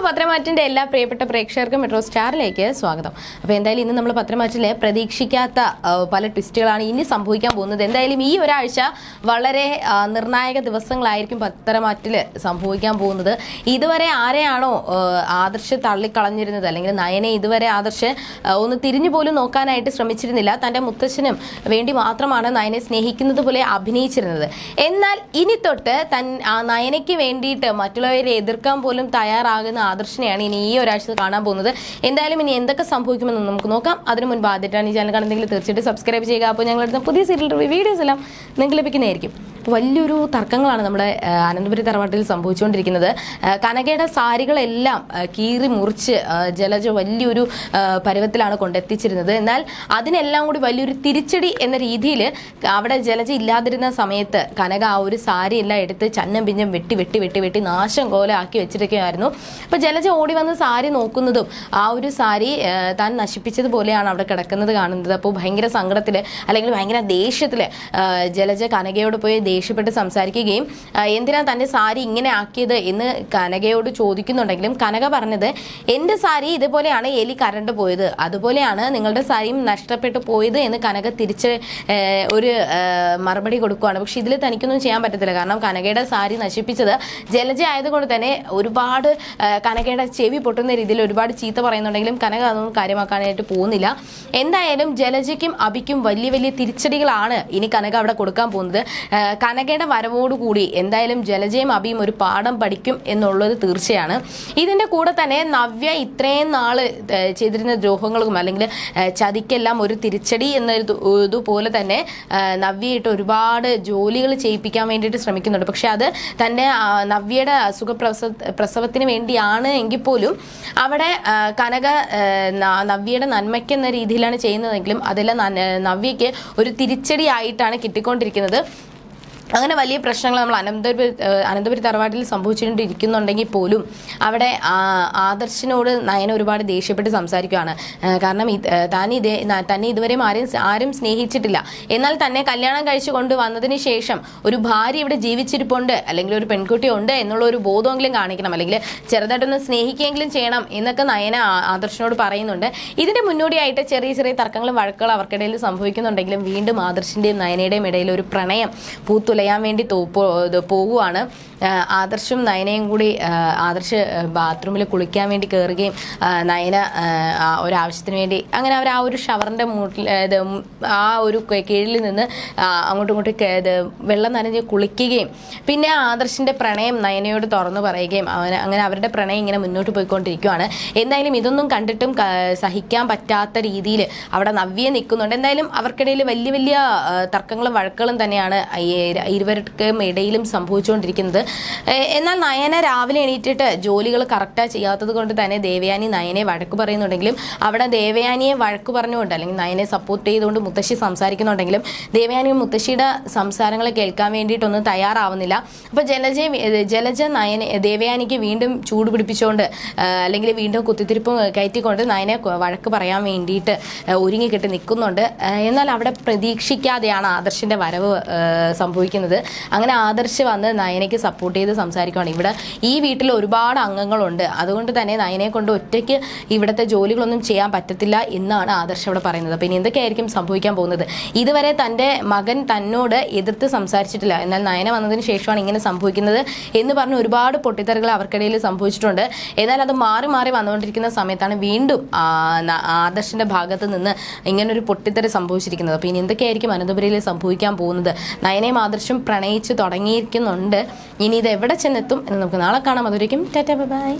അപ്പോൾ പത്രമാറ്റിന്റെ എല്ലാ പ്രിയപ്പെട്ട പ്രേക്ഷകർക്കും മെട്രോ സ്റ്റാറിലേക്ക് സ്വാഗതം. അപ്പോൾ എന്തായാലും ഇന്ന് നമ്മൾ പത്രമാറ്റിൽ പ്രതീക്ഷിക്കാത്ത പല ട്വിസ്റ്റുകളാണ് ഇനി സംഭവിക്കാൻ പോകുന്നത്. എന്തായാലും ഈ ഒരാഴ്ച വളരെ നിർണായക ദിവസങ്ങളായിരിക്കും പത്രമാറ്റിൽ സംഭവിക്കാൻ പോകുന്നത്. ഇതുവരെ ആരെയാണോ ആദർശ് തള്ളിക്കളഞ്ഞിരുന്നത്? അല്ലെങ്കിൽ നയനെ ഇതുവരെ ആദർശ് ഒന്ന് തിരിഞ്ഞു പോലും നോക്കാനായിട്ട് ശ്രമിച്ചിരുന്നില്ല. തന്റെ മുത്തച്ഛനും വേണ്ടി മാത്രമാണ് നയനെ സ്നേഹിക്കുന്നത് പോലെ അഭിനയിച്ചിരുന്നത്. എന്നാൽ ഇനി തൊട്ട് തൻ നയനയ്ക്ക് വേണ്ടിയിട്ട് മറ്റുള്ളവരെ എതിർക്കാൻ പോലും തയ്യാറാകുന്ന ആദർശിനെയാണ് ഇനി ഈ ഒരാഴ്ച കാണാൻ പോകുന്നത്. എന്തായാലും ഇനി എന്തൊക്കെ സംഭവിക്കുമെന്ന് നമുക്ക് നോക്കാം. അതിനു മുൻപ് ആദ്യമായിട്ടാണ് ഈ ചാനൽ കാണുന്നെങ്കിൽ തീർച്ചയായിട്ടും സബ്സ്ക്രൈബ് ചെയ്യുക. അപ്പോൾ ഞങ്ങളുടെ പുതിയ സീരിയൽ വീഡിയോസ് എല്ലാം നിങ്ങൾക്ക് ലഭിക്കുന്നതായിരിക്കും. വലിയൊരു തർക്കങ്ങളാണ് നമ്മുടെ അനന്തപുരി തറവാട്ടിൽ സംഭവിച്ചുകൊണ്ടിരിക്കുന്നത്. കനകയുടെ സാരികളെല്ലാം കീറി മുറിച്ച് ജലജ വലിയൊരു പരുവത്തിലാണ് കൊണ്ടെത്തിച്ചിരുന്നത്. എന്നാൽ അതിനെല്ലാം കൂടി വലിയൊരു തിരിച്ചടി എന്ന രീതിയിൽ അവിടെ ജലജ ഇല്ലാതിരുന്ന സമയത്ത് കനക ആ ഒരു സാരി എല്ലാം എടുത്ത് ചന്നം പിഞ്ഞം വെട്ടി വെട്ടി വെട്ടി വെട്ടി നാശം കോലാക്കി ആക്കി വെച്ചിട്ടൊക്കെയായിരുന്നു അപ്പോൾ ജലജ ഓടി വന്ന് സാരി നോക്കുന്നതും ആ ഒരു സാരി താൻ നശിപ്പിച്ചതുപോലെയാണ് അവിടെ കിടക്കുന്നത് കാണുന്നത്. അപ്പോൾ ഭയങ്കര സങ്കടത്തിൽ അല്ലെങ്കിൽ ഭയങ്കര ദേഷ്യത്തിൽ ജലജ കനകയോട് പോയി ദേഷ്യപ്പെട്ട് സംസാരിക്കുകയും എന്തിനാ തന്റെ സാരി ഇങ്ങനെ ആക്കിയത് എന്ന് കനകയോട് ചോദിക്കുന്നുണ്ടെങ്കിലും കനക പറഞ്ഞത് എന്റെ സാരി ഇതുപോലെയാണ് എലി കരണ്ട് പോയത്. അതുപോലെയാണ് നിങ്ങളുടെ സാരിയും നഷ്ടപ്പെട്ടു പോയത് എന്ന് കനക തിരിച്ച് ഒരു മറുപടി കൊടുക്കുകയാണ്. പക്ഷെ ഇതിൽ തനിക്കൊന്നും ചെയ്യാൻ പറ്റത്തില്ല. കാരണം കനകയുടെ സാരി നശിപ്പിച്ചത് ജലജ ആയതുകൊണ്ട് തന്നെ ഒരുപാട് കനകയുടെ ചെവി പൊട്ടുന്ന രീതിയിൽ ഒരുപാട് ചീത്ത പറയുന്നുണ്ടെങ്കിലും കനക അതൊന്നും കാര്യമാക്കാനായിട്ട് പോകുന്നില്ല. എന്തായാലും ജലജയ്ക്കും അബിക്കും വലിയ വലിയ തിരിച്ചടികളാണ് ഇനി കനക അവിടെ കൊടുക്കാൻ പോകുന്നത്. കനകയുടെ വരവോടുകൂടി എന്തായാലും ജലജയും അബിയും ഒരു പാഠം പഠിക്കും എന്നുള്ളത് തീർച്ചയാണ്. ഇതിന്റെ കൂടെ തന്നെ നവ്യ ഇത്രയും നാൾ ചെയ്തിരുന്ന ദ്രോഹങ്ങൾക്കും അല്ലെങ്കിൽ ചതിക്കെല്ലാം ഒരു തിരിച്ചടി എന്നൊരു ഇതുപോലെ തന്നെ നവ്യയിട്ട് ഒരുപാട് ജോലികൾ ചെയ്യിപ്പിക്കാൻ വേണ്ടിയിട്ട് ശ്രമിക്കുന്നുണ്ട്. പക്ഷെ അത് തന്റെ നവ്യയുടെ നവ്യയുടെ സുഖപ്രസവ പ്രസവത്തിന് വേണ്ടിയാണ് എങ്കിൽ പോലും അവിടെ കനക നവ്യയുടെ നന്മയ്ക്കെന്ന രീതിയിലാണ് ചെയ്യുന്നതെങ്കിലും അതെല്ലാം നവ്യയ്ക്ക് ഒരു തിരിച്ചടി ആയിട്ടാണ് കിട്ടിക്കൊണ്ടിരിക്കുന്നത്. അങ്ങനെ വലിയ പ്രശ്നങ്ങൾ നമ്മൾ അനന്തപുരി അനന്തപുരി തറവാട്ടിൽ സംഭവിച്ചുകൊണ്ടിരിക്കുന്നുണ്ടെങ്കിൽ പോലും അവിടെ ആദർശിനോട് നയന ഒരുപാട് ദേഷ്യപ്പെട്ട് സംസാരിക്കുകയാണ് കാരണം താൻ ഇതേ തന്നെ ഇതുവരെയും ആരെയും ആരും സ്നേഹിച്ചിട്ടില്ല. എന്നാൽ തന്നെ കല്യാണം കഴിച്ചു കൊണ്ട് വന്നതിന് ശേഷം ഒരു ഭാര്യ ഇവിടെ ജീവിച്ചിരിപ്പുണ്ട് അല്ലെങ്കിൽ ഒരു പെൺകുട്ടി ഉണ്ട് എന്നുള്ള ഒരു ബോധമെങ്കിലും കാണിക്കണം. അല്ലെങ്കിൽ ചെറുതായിട്ടൊന്ന് സ്നേഹിക്കുകയെങ്കിലും ചെയ്യണം എന്നൊക്കെ നയന ആദർശിനോട് പറയുന്നുണ്ട്. ഇതിന്റെ മുന്നോടിയായിട്ട് ചെറിയ ചെറിയ തർക്കങ്ങളും വഴക്കുകളും അവർക്കിടയിൽ സംഭവിക്കുന്നുണ്ടെങ്കിലും വീണ്ടും ആദർശിന്റെയും നയനയുടെയും ഇടയിൽ ഒരു പ്രണയം പൂത്തുലയാൻ വേണ്ടി പോവുകയാണ് ആദർശും നയനയും കൂടി ആദർശ് ബാത്റൂമിൽ കുളിക്കാൻ വേണ്ടി കയറുകയും നയന ആ, ആ ഒരു ആവശ്യത്തിന് വേണ്ടി അങ്ങനെ അവർ ആ ഒരു ഷവറിന്റെ മൂട്ടിൽ ഇത് ആ ഒരു കീഴിൽ നിന്ന് അങ്ങോട്ടും ഇങ്ങോട്ടും ഇത് വെള്ളം നനഞ്ഞ് കുളിക്കുകയും പിന്നെ ആദർശിന്റെ പ്രണയം നയനയോട് തുറന്നു പറയുകയും അവന് അങ്ങനെ അവരുടെ പ്രണയം ഇങ്ങനെ മുന്നോട്ട് പോയിക്കൊണ്ടിരിക്കുകയാണ് എന്തായാലും ഇതൊന്നും കണ്ടിട്ടും സഹിക്കാൻ പറ്റാത്ത രീതിയിൽ അവിടെ നവ്യ നിൽക്കുന്നുണ്ട്. എന്തായാലും അവർക്കിടയിൽ വലിയ വലിയ തർക്കങ്ങളും വഴക്കുകളും തന്നെയാണ് ഇരുവർക്കും ഇടയിലും സംഭവിച്ചുകൊണ്ടിരിക്കുന്നത്. എന്നാൽ നയന രാവിലെ എണീറ്റിട്ട് ജോലികൾ കറക്റ്റായി ചെയ്യാത്തത് കൊണ്ട് തന്നെ ദേവയാനി നയനെ വഴക്ക് പറയുന്നുണ്ടെങ്കിലും അവിടെ ദേവയാനിയെ വഴക്ക് പറഞ്ഞുകൊണ്ട് അല്ലെങ്കിൽ നയനെ സപ്പോർട്ട് ചെയ്തുകൊണ്ട് മുത്തശ്ശി സംസാരിക്കുന്നുണ്ടെങ്കിലും ദേവയാനി മുത്തശ്ശിയുടെ സംസാരങ്ങൾ കേൾക്കാൻ വേണ്ടിയിട്ടൊന്നും തയ്യാറാവുന്നില്ല. അപ്പോൾ ജലജ ജലജ നയനെ ദേവയാനിക്ക് വീണ്ടും ചൂട് പിടിപ്പിച്ചുകൊണ്ട് അല്ലെങ്കിൽ വീണ്ടും കുത്തിത്തിരിപ്പ് കയറ്റിക്കൊണ്ട് നയനെ വഴക്ക് പറയാൻ വേണ്ടിയിട്ട് ഒരുങ്ങിക്കിട്ട് നിൽക്കുന്നുണ്ട്. എന്നാൽ അവിടെ പ്രതീക്ഷിക്കാതെയാണ് ആദർശിന്റെ വരവ് ആ, സംഭവിക്കുന്നത് അങ്ങനെ ആദർശ് വന്ന് നയനയ്ക്ക് സപ്പോർട്ട് ചെയ്ത് സംസാരിക്കുകയാണ് ഇവിടെ ഈ വീട്ടിൽ ഒരുപാട് അംഗങ്ങളുണ്ട്. അതുകൊണ്ട് തന്നെ നയനയെ കൊണ്ട് ഒറ്റയ്ക്ക് ഇവിടുത്തെ ജോലികളൊന്നും ചെയ്യാൻ പറ്റത്തില്ല എന്നാണ് ആദർശ് അവിടെ പറയുന്നത്. അപ്പം ഇനി എന്തൊക്കെയായിരിക്കും സംഭവിക്കാൻ പോകുന്നത്? ഇതുവരെ തന്റെ മകൻ തന്നോട് എതിർത്ത് സംസാരിച്ചിട്ടില്ല. എന്നാൽ നയന വന്നതിന് ശേഷമാണ് ഇങ്ങനെ സംഭവിക്കുന്നത് എന്ന് പറഞ്ഞ് ഒരുപാട് പൊട്ടിത്തെറികൾ അവർക്കിടയിൽ സംഭവിച്ചിട്ടുണ്ട്. എന്നാൽ അത് മാറി മാറി വന്നുകൊണ്ടിരിക്കുന്ന സമയത്താണ് വീണ്ടും ആദർശിന്റെ ഭാഗത്ത് നിന്ന് ഇങ്ങനൊരു പൊട്ടിത്തെറി സംഭവിച്ചിരിക്കുന്നത്. അപ്പോൾ ഇനി എന്തൊക്കെയായിരിക്കും അനന്തപുരയിൽ സംഭവിക്കാൻ പോകുന്നത്? നയനയും ആദർശം പ്രണയിച്ച് തുടങ്ങിയിരിക്കുന്നുണ്ട്. ഇനി ഇത് എവിടെ ചെന്നെത്തും എന്ന് നമുക്ക് നാളെ കാണാം. അതുവരേക്കും ടാറ്റ ബൈ.